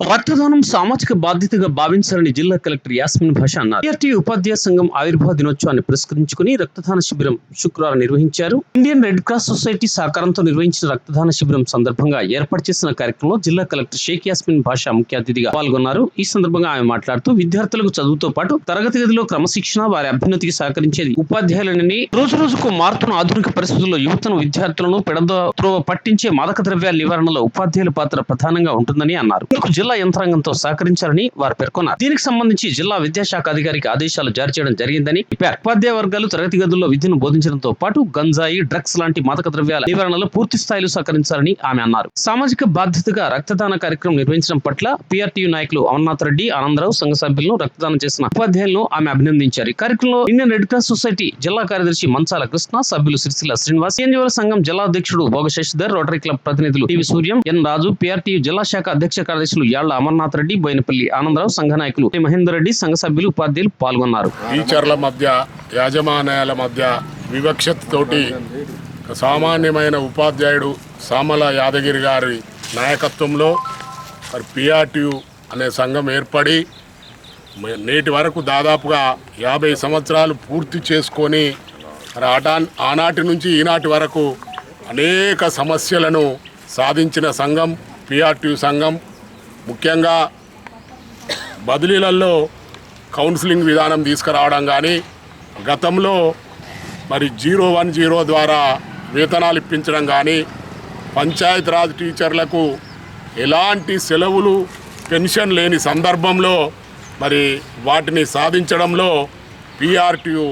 రక్తదానం సామాజిక బాధ్యతగా భావించాలని జిల్లా కలెక్టర్ యాస్మిన్ భాష అన్నారు. ఉపాధ్యాయ సంఘం ఆవిర్భావ దినోత్సవాన్ని పురస్కరించుకుని రక్తదాన శిబిరం శుక్రవారం నిర్వహించారు. ఇండియన్ రెడ్ క్రాస్ సొసైటీ సహకారంతో నిర్వహించిన రక్తదాన శిబిరం సందర్భంగా ఏర్పాటు చేసిన కార్యక్రమంలో జిల్లా కలెక్టర్ షేక్ యాస్మిన్ భాష ముఖ్య అతిథిగా పాల్గొన్నారు. ఈ సందర్భంగా ఆమె మాట్లాడుతూ విద్యార్థులకు చదువుతో పాటు తరగతి గదిలో క్రమశిక్షణ వారి అభ్యున్నతికి సహకరించేది ఉపాధ్యాయులని రోజు రోజుకు మారుతున్న ఆధునిక పరిస్థితుల్లో యువతను విద్యార్థులను పెడద త్రోవ పట్టించే మాదక ద్రవ్యాల నివారణలో ఉపాధ్యాయుల పాత్ర ప్రధానంగా ఉంటుందని అన్నారు. జిల్లా యంత్రాంగంతో సహకరించాలని వారు పేర్కొన్నారు. దీనికి సంబంధించి జిల్లా విద్యాశాఖ అధికారికి ఆదేశాలు జారీ చేయడం జరిగిందని చెప్పారు. ఉపాధ్యాయ వర్గాలు తరగతి గదుల్లో విద్యను బోధించడంతో పాటు గంజాయి డ్రగ్స్ లాంటి మాదక ద్రవ్యాల నివారణలో పూర్తి స్థాయిలో సహకరించాలని ఆమె అన్నారు. సామాజిక బాధ్యతగా రక్తదాన కార్యక్రమం నిర్వహించడం పట్ల పిఆర్టీయూ నాయకులు అమర్నాథ్ రెడ్డి ఆనందరావు సంఘ సభ్యులను రక్తదానం చేసిన ఉపాధ్యాయులను ఆమె అభినందించారు. ఈ కార్యక్రమంలో ఇండియన్ రెడ్ క్రాస్ సొసైటీ జిల్లా కార్యదర్శి మంచాల కృష్ణ సభ్యులు సిరిసిల్ల శ్రీనివాస్ ఎన్యువల సంఘం జిల్లా అధ్యక్షుడు భోగ శశిధర్ రోటరీ క్లబ్ ప్రతినిధులు T V Suryam N Raju PRT జిల్లా శాఖ అధ్యక్ష కార్యదర్శులు యాళ్ళ అమర్నాథ్ రెడ్డి బోయినపల్లి ఆనందరావు సంఘ నాయకులు మహేందర్ రెడ్డి సంఘ సభ్యులు ఉపాధ్యాయులు పాల్గొన్నారు. టీచర్ల మధ్య యాజమాన్యాల మధ్య వివక్షతతోటి సామాన్యమైన ఉపాధ్యాయుడు సామల యాదగిరి గారి నాయకత్వంలో మరి పిఆర్టీయు అనే సంఘం ఏర్పడి నేటి వరకు దాదాపుగా యాభై సంవత్సరాలు పూర్తి చేసుకొని మరి ఆటా ఆనాటి నుంచి ఈనాటి వరకు అనేక సమస్యలను సాధించిన సంఘం పిఆర్టీ సంఘం ముఖ్యంగా బదిలీలలో కౌన్సిలింగ్ విధానం తీసుకురావడం కానీ గతంలో మరి జీరో వన్ జీరో ద్వారా వేతనాలు ఇప్పించడం కానీ పంచాయత్ రాజ్ టీచర్లకు ఎలాంటి సెలవులు పెన్షన్ లేని సందర్భంలో మరి వాటిని సాధించడంలో పీఆర్టీయు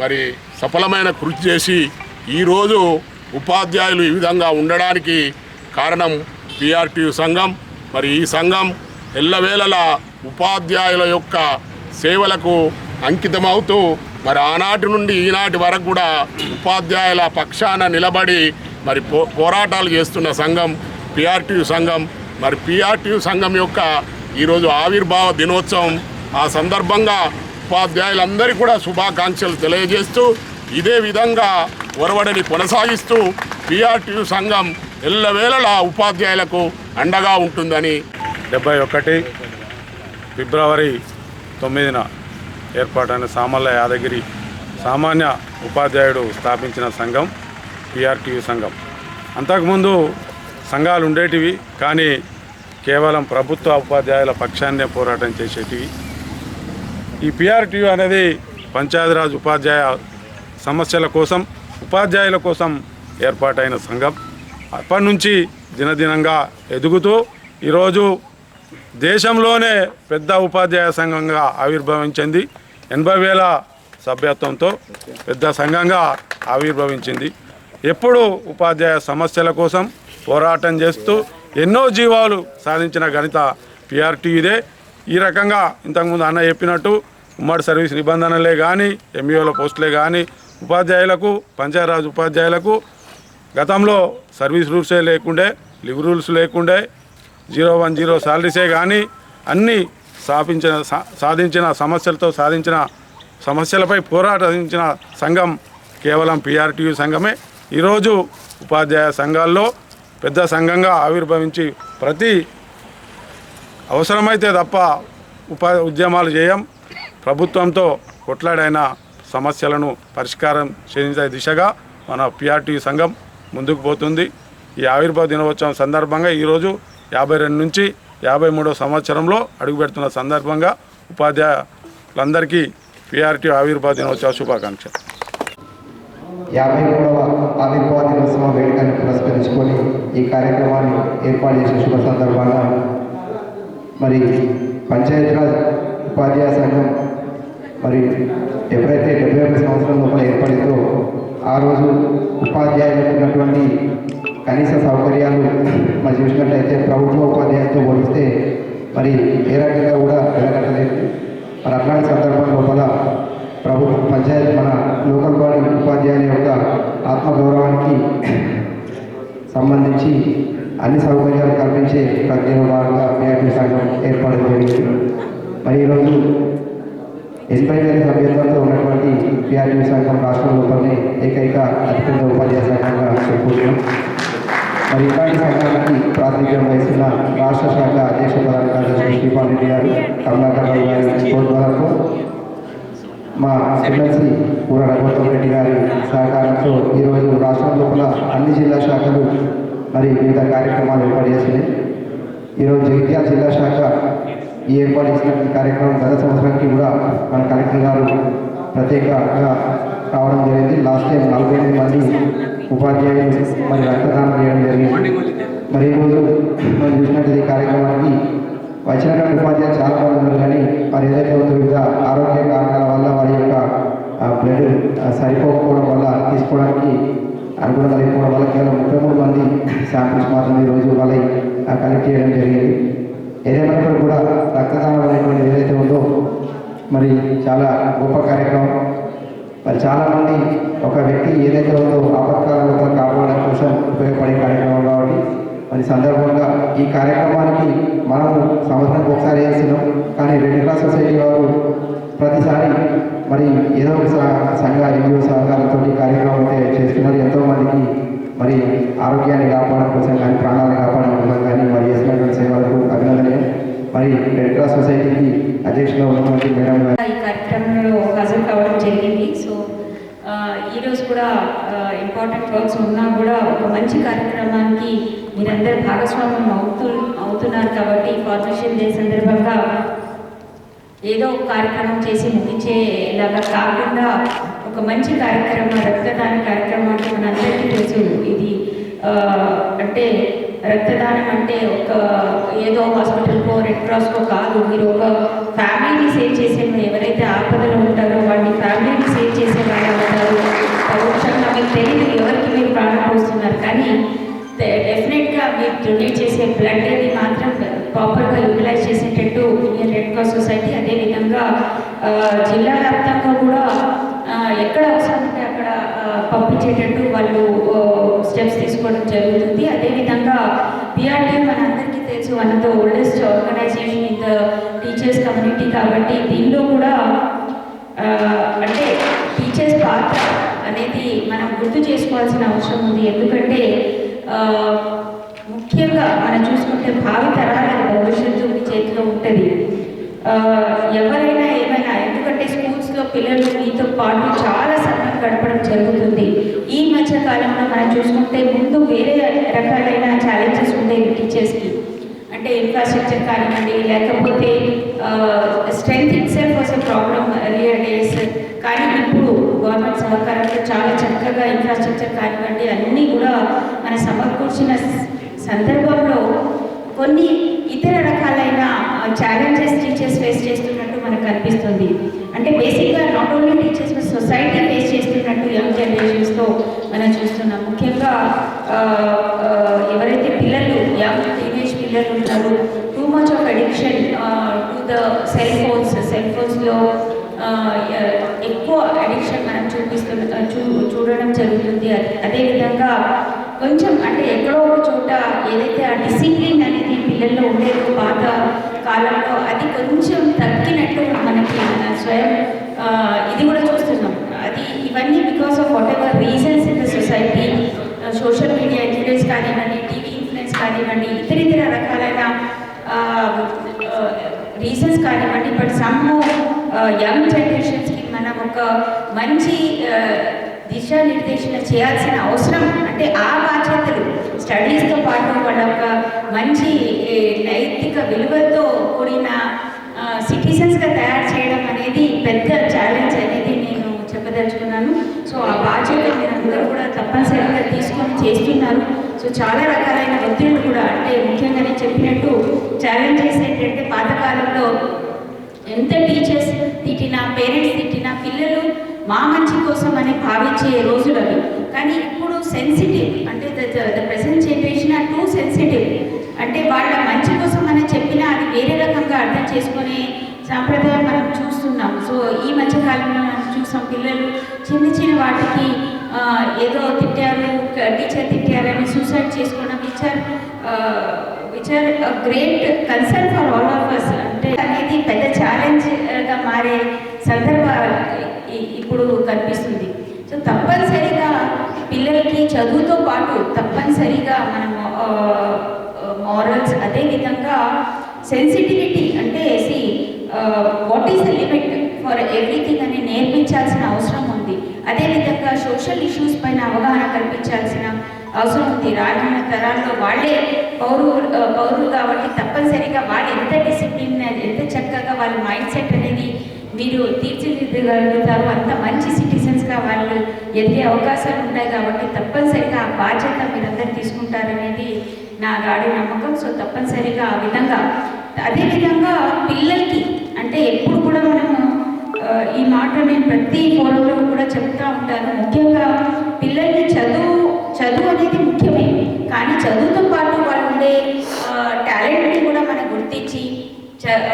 మరి సఫలమైన కృషి చేసి ఈరోజు ఉపాధ్యాయులు ఈ విధంగా ఉండడానికి కారణం పీఆర్టీయు సంఘం. మరి ఈ సంఘం ఎల్లవేళలా ఉపాధ్యాయుల యొక్క సేవలకు అంకితమవుతూ మరి ఆనాటి నుండి ఈనాటి వరకు కూడా ఉపాధ్యాయుల పక్షాన నిలబడి మరి పో పోరాటాలు చేస్తున్న సంఘం పిఆర్టీయు సంఘం మరి పిఆర్టీయు సంఘం యొక్క ఈరోజు ఆవిర్భావ దినోత్సవం. ఆ సందర్భంగా ఉపాధ్యాయులందరికీ కూడా శుభాకాంక్షలు తెలియజేస్తూ ఇదే విధంగా ఒరవడిని కొనసాగిస్తూ పిఆర్టీయు సంఘం ఎల్లవేళలా ఉపాధ్యాయులకు అండగా ఉంటుందని డెబ్బై ఒకటి ఫిబ్రవరి తొమ్మిదిన ఏర్పాటైన సామల్ల యాదగిరి సామాన్య ఉపాధ్యాయుడు స్థాపించిన సంఘం పిఆర్టీయు సంఘం. అంతకుముందు సంఘాలు ఉండేటివి కానీ కేవలం ప్రభుత్వ ఉపాధ్యాయుల పక్షాన్నే పోరాటం చేసేటివి. ఈ పిఆర్టీయు అనేది పంచాయతీరాజ్ ఉపాధ్యాయ సమస్యల కోసం ఉపాధ్యాయుల కోసం ఏర్పాటైన సంఘం. అప్పటి నుంచి దినదినంగా ఎదుగుతూ ఈరోజు దేశంలోనే పెద్ద ఉపాధ్యాయ సంఘంగా ఆవిర్భవించింది. ఎనభై వేల సభ్యత్వంతో పెద్ద సంఘంగా ఆవిర్భవించింది. ఎప్పుడు ఉపాధ్యాయ సమస్యల కోసం పోరాటం చేస్తూ ఎన్నో జీవాలు సాధించిన గణిత పిఆర్టీ ఇదే ఈ రకంగా ఇంతకుముందు అన్న చెప్పినట్టు ఉమ్మడి సర్వీస్ నిబంధనలే కానీ ఎంఈఓల పోస్టులే కానీ ఉపాధ్యాయులకు పంచాయరాజ్ ఉపాధ్యాయులకు గతంలో సర్వీస్ రూల్సే లేకుండే లివ్ రూల్స్ లేకుండే జీరో వన్ జీరో శాలరీసే కానీ అన్నీ స్థాపించిన సాధించిన సమస్యలతో సాధించిన సమస్యలపై పోరాటించిన సంఘం కేవలం పిఆర్టీయు సంఘమే. ఈరోజు ఉపాధ్యాయ సంఘాల్లో పెద్ద సంఘంగా ఆవిర్భవించి ప్రతి అవసరమైతే తప్ప ఉపా ఉద్యమాలు చేయం. ప్రభుత్వంతో కొట్లాడైన సమస్యలను పరిష్కారం చేసే దిశగా మన పిఆర్టీ సంఘం ముందుకు పోతుంది. ఈ ఆవిర్భావ దినోత్సవం సందర్భంగా ఈరోజు యాభై రెండు నుంచి యాభై మూడో సంవత్సరంలో అడుగుపెడుతున్న సందర్భంగా ఉపాధ్యాయులందరికీ పిఆర్టీ ఆవిర్భావ దినోత్సవ శుభాకాంక్షలు. యాభై మూడవ ఆవిర్భావ దినోత్సవ వేడుకను పురస్కరించుకొని ఈ కార్యక్రమాన్ని ఏర్పాటు చేసిన శుభ సందర్భంగా మరి పంచాయతీరాజ్ ఉపాధ్యాయ సంఘం మరి ఎప్పుడైతే డెబ్బై ఒక సంవత్సరం లోపల ఏర్పడిందో ఆ రోజు ఉపాధ్యాయులకు ఉన్నటువంటి కనీస సౌకర్యాలు మరి చూసినట్లయితే ప్రభుత్వ ఉపాధ్యాయులతో పోలిస్తే మరి ఏ రకంగా కూడా వెలగట్టలేదు మరి అట్లాంటి సందర్భం లోపల ప్రభుత్వ పంచాయతీ మన లోకల్ బాడీ ఉపాధ్యాయుల యొక్క ఆత్మగౌరవానికి సంబంధించి అన్ని సౌకర్యాలు కల్పించే ప్రక్రియలో భాగంగా సంఘం ఏర్పాటు జరిగింది. మరి ఈరోజు ఎనభై వేల సభ్యత్వంతో ఉన్నటువంటి పిఆర్టీ సంఘం రాష్ట్రంలోపలనే ఏకైక అతిపెద్ద ఉపాధ్యాయ సంఘంగా చెప్పుకుంటున్నాం. మరి ఇలాంటి సంఘానికి ప్రాతినిధ్యం వహిస్తున్న రాష్ట్ర శాఖ అధ్యక్ష ప్రధాన కార్యదర్శి శ్రీపాల్ రెడ్డి గారు కమలాకర్ గారి ప్రోద్బలంతో మా ఎమ్మెల్సీ కూర రఘువతం రెడ్డి గారి సహకారంతో ఈరోజు రాష్ట్రం లోపల అన్ని జిల్లా శాఖలు మరి వివిధ కార్యక్రమాలు ఏర్పాటు చేసినాయి ఈరోజు జగిత్యాల జిల్లా శాఖ ఈ ఏర్పాటు చేసిన కార్యక్రమం గత సంవత్సరానికి కూడా మన కలెక్టర్ గారు ప్రత్యేకంగా రావడం జరిగింది. లాస్ట్ టైం నలభై ఎనిమిది మంది ఉపాధ్యాయులు మరి రక్తదానం చేయడం జరిగింది. మరి ఈరోజు మనం చూసినట్టు ఈ కార్యక్రమానికి వచ్చినటువంటి ఉపాధ్యాయులు చాలా మంది ఉన్నారు కానీ వారు ఏదైతే ఉందో వివిధ ఆరోగ్య కారణాల వల్ల వారి యొక్క బ్లడ్ సరిపోకపోవడం వల్ల తీసుకోవడానికి అనుగుణంగా లేకపోవడం వల్ల కేవలం ముప్పై మూడు మంది శాంపిల్స్ మాత్రమే ఈరోజు వాళ్ళ కలెక్ట్ చేయడం జరిగింది. ఏదేమైనప్పుడు కూడా రక్తదానం అనేటువంటిది ఏదైతే ఉందో మరి చాలా గొప్ప కార్యక్రమం. మరి చాలామంది ఒక వ్యక్తి ఏదైతే ఉందో ఆపత్కాలంలో కాపాడడం కోసం ఉపయోగపడే కార్యక్రమం కాబట్టి మరి సందర్భంగా ఈ కార్యక్రమానికి మనము సంవత్సరానికి ఒకసారి చేస్తున్నాం. కానీ రెడ్ క్రాస్ సొసైటీ వారు ప్రతిసారి మరి ఏదో ఒక సంఘ ఎన్జిఓ సహకారంతో కార్యక్రమం అయితే చేస్తున్నారు. ఎంతోమందికి మరి ఆరోగ్యాన్ని కాపాడడం కోసం కానీ ప్రాణాలను కాపాడడం కోసం కానీ మరి చేసినటువంటి సేవలు మరి రెడ్ క్రాస్ సొసైటీకి అధ్యక్షులుగా ఉన్నటువంటి మేడం గారు. ఈ కార్యక్రమంలో కజన్ కావడం జరిగింది. సో ఈరోజు కూడా ఇంపార్టెంట్ వర్క్స్ ఉన్నా కూడా ఒక మంచి కార్యక్రమానికి మీరందరూ భాగస్వామ్యం అవుతూ అవుతున్నారు కాబట్టి ఫాదర్షిప్ డే సందర్భంగా ఏదో ఒక కార్యక్రమం చేసి ముగించేలాగా కాకుండా ఒక మంచి కార్యక్రమం రక్తదాన కార్యక్రమం అంటే మనందరికీ తెలుసు. ఇది అంటే రక్తదానం అంటే ఒక ఏదో హాస్పిటల్కో రెడ్ క్రాస్కో కాదు. మీరు ఒక ఫ్యామిలీని సేవ్ చేసే ఎవరైతే ఆపదలో ఉంటారో వాడిని ఫ్యామిలీని సేవ్ చేసే వాళ్ళు ఉంటారు పరోక్షంగా మీకు తెలియదు ఎవరికి మీరు ప్రాణం పోస్తున్నారు. కానీ డెఫినెట్గా మీరు డొనేట్ చేసే బ్లడ్ అనేది మాత్రం ప్రాపర్గా యూటిలైజ్ చేసేటట్టు ఇండియన్ రెడ్ క్రాస్ సొసైటీ అదేవిధంగా జిల్లా వ్యాప్తంగా కూడా ఎక్కడ అవసరం ఉంటే పంపించేటట్టు వాళ్ళు స్టెప్స్ తీసుకోవడం జరుగుతుంది. అదేవిధంగా పిఆర్టీ మనందరికీ తెలుసు one of the oldest organization in the teachers community కాబట్టి దీనిలో కూడా అంటే టీచర్స్ పాత్ర అనేది మనం గుర్తు చేసుకోవాల్సిన అవసరం ఉంది. ఎందుకంటే ముఖ్యంగా మనం చూసుకుంటే భావి తరాలకు భవిష్యత్తు మీ చేతిలో ఉంటుంది. ఎవరైనా ఏమైనా ఎందుకంటే స్కూల్స్లో పిల్లలు మీతో పాటు చాలా గడపడం జరుగుతుంది. ఈ మధ్య కాలంలో మనం చూసుకుంటే ముందు వేరే రకాలైన ఛాలెంజెస్ ఉండేవి టీచర్స్కి అంటే ఇన్ఫ్రాస్ట్రక్చర్ కానివ్వండి లేకపోతే strength itself was problem problem earlier days కానీ ఇప్పుడు గవర్నమెంట్ సహకారంతో చాలా చక్కగా ఇన్ఫ్రాస్ట్రక్చర్ కానివ్వండి అన్నీ కూడా మన సమకూర్చిన సందర్భంలో కొన్ని ఇతర రకాలైన ఛాలెంజెస్ టీచర్స్ ఫేస్ చేస్తున్నట్టు మనకు అనిపిస్తుంది. అంటే బేసిక్గా not only teachers society face చేస్తున్నట్టు యంగ్ మనం చూస్తున్నాం. ముఖ్యంగా ఎవరైతే పిల్లలు యంగ్ టీనేజ్ పిల్లలు ఉంటారో too much of addiction to the cell phones cell ఫోన్స్లో ఎక్కువ అడిక్షన్ మనం చూపిస్తున్న చూ చూడడం జరుగుతుంది. అదే- అదేవిధంగా కొంచెం అంటే ఎక్కడో ఒక చోట ఏదైతే ఆ డిసిప్లిన్ అనేది పిల్లల్లో ఉండేది పాత కాలంలో అది కొంచెం తగ్గినట్టు మనకి స్వయం ఇది కూడా చూస్తున్నాం. ఇవన్నీ because of whatever reasons in the society social media influence కానివ్వండి టీవీ ఇన్ఫ్లుయెన్స్ కానివ్వండి ఇతర ఇతర రకాలైన uh, uh, రీజన్స్ కానివ్వండి బట్ సమ్ యంగ్ జనరేషన్స్కి మనం ఒక మంచి uh, దిశానిర్దేశన చేయాల్సిన అవసరం. అంటే ఆ బాధ్యతలు స్టడీస్తో పాటు వాళ్ళ ఒక మంచి నైతిక విలువలతో కూడిన సిటిజన్స్గా తయారు చేయడం అనేది పెద్ద ఛాలెంజ్ అనేది నేను చెప్పదలుచుకున్నాను సో ఆ బాధ్యత మీరందరూ కూడా తప్పనిసరిగా తీసుకొని చేస్తున్నారు. సో చాలా రకాలైన ఒత్తిళ్ళు కూడా అంటే ముఖ్యంగా నేను చెప్పినట్టు ఛాలెంజెస్ ఏంటంటే పాతకాలంలో ఎంత టీచర్స్ తిట్టినా పేరెంట్స్ తిట్టినా పిల్లలు మా మంచి కోసం అని భావించే రోజులు అవి. కానీ ఇప్పుడు సెన్సిటివ్ అంటే the present generation are too sensitive అంటే వాళ్ళ మంచి కోసం అని చెప్పినా అది వేరే రకంగా అర్థం చేసుకునే సాంప్రదాయం మనం చూస్తున్నాం సో ఈ మధ్యకాలంలో మనం చూసాం పిల్లలు చిన్న చిన్న వాటికి ఏదో తిట్టారు టీచర్ తిట్టారని సూసైడ్ చేసుకోవడం which which are great concern for all of us అంటే అనేది పెద్ద ఛాలెంజ్గా మారే సందర్భాలు ఇప్పుడు కనిపిస్తుంది. సో తప్పనిసరిగా పిల్లలకి చదువుతో పాటు తప్పనిసరిగా మనం మారల్స్ అదేవిధంగా సెన్సిటివిటీ అంటే see what is the limit for everything అని నేర్పించాల్సిన అవసరం ఉంది. అదేవిధంగా సోషల్ ఇష్యూస్ పైన అవగాహన కల్పించాల్సిన అవసరం ఉంది. రానున్న తరాల్లో వాళ్ళే పౌరు పౌరులు కాబట్టి తప్పనిసరిగా వాళ్ళు ఎంత డిసిప్లిన్ ఎంత చక్కగా వాళ్ళ మైండ్ సెట్ అనేది మీరు తీర్చిదిద్దగలుగుతారు అంత మంచి సిటిజన్స్గా వాళ్ళు ఎదిగే అవకాశాలు ఉంటాయి కాబట్టి తప్పనిసరిగా ఆ బాధ్యత మీరందరూ తీసుకుంటారనేది నా గాడి నమ్మకం. సో తప్పనిసరిగా ఆ విధంగా అదేవిధంగా పిల్లలకి అంటే ఎప్పుడు ఈ మాట నేను ప్రతి ఫోరంలో కూడా చెప్తా ఉంటాను. ముఖ్యంగా పిల్లల్ని చదువు చదువు అనేది ముఖ్యమే. కానీ చదువుతో పాటు వాళ్ళు ఉండే టాలెంట్ని కూడా మనం గుర్తించి చ-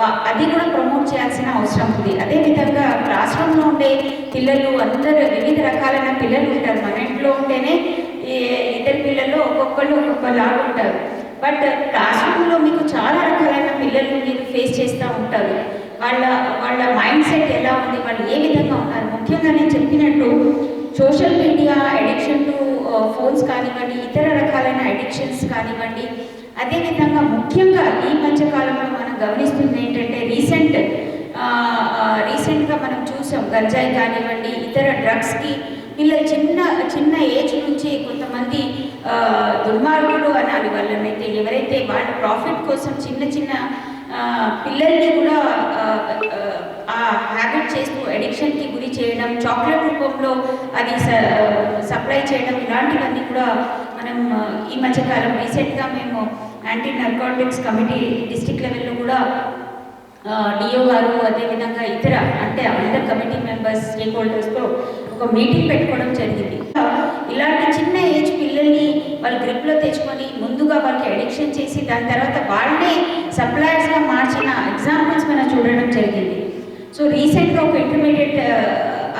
అది కూడా ప్రమోట్ చేయాల్సిన అవసరం ఉంది. అదేవిధంగా క్లాస్ రూమ్లో ఉండే పిల్లలు అందరూ వివిధ రకాలైన పిల్లలు ఉంటారు. మన ఇంట్లో ఉంటేనే ఇద్దరు పిల్లలు ఒక్కొక్కళ్ళు ఒక్కొక్కలాగా ఉంటారు. బట్ క్లాస్ రూమ్లో మీకు చాలా రకాలైన పిల్లలు మీరు ఫేస్ చేస్తూ ఉంటారు. వాళ్ళ వాళ్ళ మైండ్ సెట్ ఎలా ఉంది వాళ్ళు ఏ విధంగా ఉన్నారు? ముఖ్యంగా నేను చెప్పినట్టు social media addiction to phones కానివ్వండి ఇతర రకాలైన అడిక్షన్స్ కానివ్వండి అదేవిధంగా ముఖ్యంగా ఈ మధ్య కాలంలో మనం గమనిస్తుంది ఏంటంటే రీసెంట్ రీసెంట్గా మనం చూసాం గంజాయి కానివ్వండి ఇతర డ్రగ్స్కి పిల్లలు చిన్న చిన్న ఏజ్ నుంచి కొంతమంది దుర్మార్గులు అనాలి వాళ్ళనైతే. ఎవరైతే వాళ్ళ ప్రాఫిట్ కోసం చిన్న చిన్న పిల్లల్ని కూడా హ్యాబిట్ చేస్తూ అడిక్షన్కి గురి చేయడం చాక్లెట్ రూపంలో అది సప్లై చేయడం ఇలాంటివన్నీ కూడా మనం ఈ మధ్యకాలం రీసెంట్గా మేము యాంటీ నర్కాటిక్స్ కమిటీ డిస్టిక్ లెవెల్లో కూడా డిఓ గారు అదేవిధంగా ఇతర అంటే అందర్ కమిటీ మెంబర్స్ స్టేక్ హోల్డర్స్తో ఒక మీటింగ్ పెట్టుకోవడం జరిగింది. ఇలాంటి చిన్న ఏజ్ పిల్లల్ని వాళ్ళు గ్రిప్లో తెచ్చుకొని ముందుగా వాళ్ళకి అడిక్షన్ చేసి దాని తర్వాత వాళ్ళనే సప్లయర్స్గా మార్చిన ఎగ్జాంపుల్స్ మనం చూడడం జరిగింది. సో రీసెంట్గా ఒక ఇంటర్మీడియట్ uh,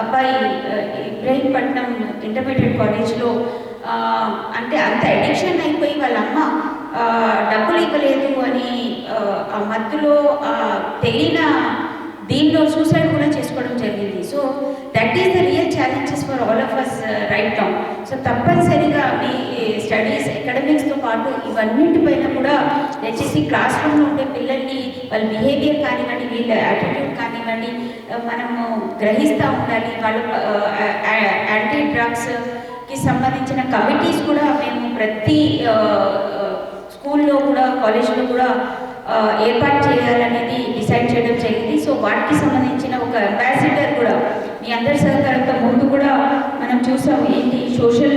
అబ్బాయి uh, ఇబ్రహీంపట్నం ఇంటర్మీడియట్ కాలేజ్లో uh, అంటే అంత అడిక్షన్ అయిపోయి వాళ్ళ అమ్మ డబ్బులు ఇవ్వలేదు అని ఆ, మత్తులో తెలియన దీనిలో సూసైడ్ కూడా చేసుకోవడం జరిగింది. So that is the real challenges for all of us right now so తప్పనిసరిగా మీ స్టడీస్ అకాడమిక్స్తో పాటు ఇవన్నింటిపైన కూడా దయచేసి క్లాస్ రూమ్లో ఉండే పిల్లల్ని వాళ్ళ బిహేవియర్ కానివ్వండి వీళ్ళ యాటిట్యూడ్ కానివ్వండి మనము గ్రహిస్తూ ఉండాలి. వాళ్ళు యాంటీ డ్రగ్స్కి సంబంధించిన కమిటీస్ కూడా మేము ప్రతి స్కూల్లో కూడా కాలేజ్లో కూడా ఏర్పాటు చేయాలనేది డిసైడ్ చేయడం జరిగింది. సో వాటికి సంబంధించిన ఒక అంబాసిడర్ కూడా మీ అందరి సహకారంతో ముందు కూడా మనం చూసాం ఏంటి? సోషల్